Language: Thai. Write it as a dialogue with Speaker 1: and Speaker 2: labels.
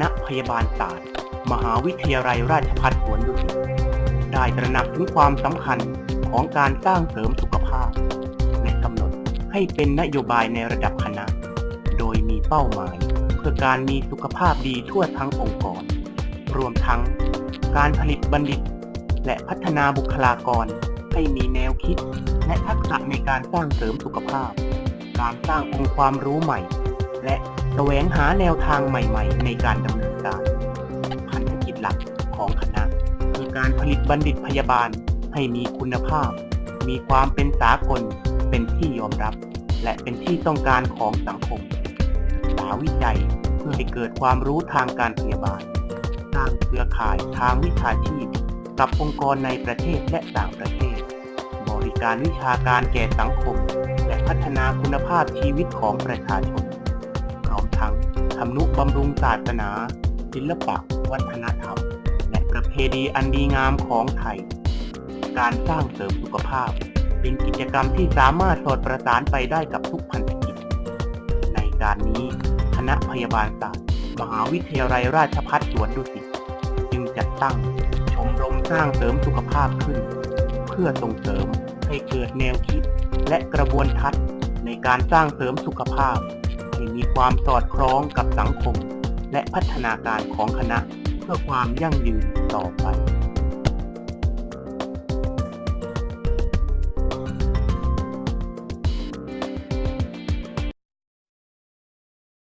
Speaker 1: ณะพยาบาลศาสตร์ มหาวิทยาลัยราชภัฏสวนดุสิตได้ตระหนักถึงความสำคัญของการสร้างเสริมสุขภาพ และกำหนดให้เป็นนโยบายในระดับคณะ โดยมีเป้าหมาย เพื่อการมีสุขภาพดีทั่วทั้งองค์กร รวมทั้ง การผลิตบัณฑิต และพัฒนาบุคลากร ให้มีแนวคิด และทักษะในการสร้างเสริมสุขภาพ การสร้างองค์ความรู้ใหม่ และ แสวงหาแนวทางใหม่ ๆ ในการดำเนินการพันธกิจหลักของคณะคือการผลิตบัณฑิตพยาบาลให้มีคุณภาพ มีความเป็นสากล เป็นที่ยอมรับ และเป็นที่ต้องการของสังคมศึกษาวิจัยเพื่อให้เกิดความรู้ทางการพยาบาลสร้างเครือข่ายทางวิชาชีพ กับองค์กรในประเทศและต่างประเทศ บริการวิชาการแก่สังคม และพัฒนาคุณภาพชีวิตของประชาชน ทำนุบำรุงศาสนา ศิลปะ วัฒนธรรม และประเพณีอันดีงามของไทย การสร้างเสริมสุขภาพ เป็นกิจกรรมที่สามารถสอดประสานไปได้กับทุกพันธกิจ ในการนี้คณะพยาบาลศาสตร์ มหาวิทยาลัยราชภัฏสวนดุสิตจึงจัดตั้งชมรมสร้างเสริมสุขภาพขึ้น เพื่อส่งเสริมให้เกิดแนวคิดและกระบวนทัศน์ในการสร้างเสริมสุขภาพ มีความสอดคล้องกับสังคม และพัฒนาการของคณะเพื่อความยั่งยืนต่อไป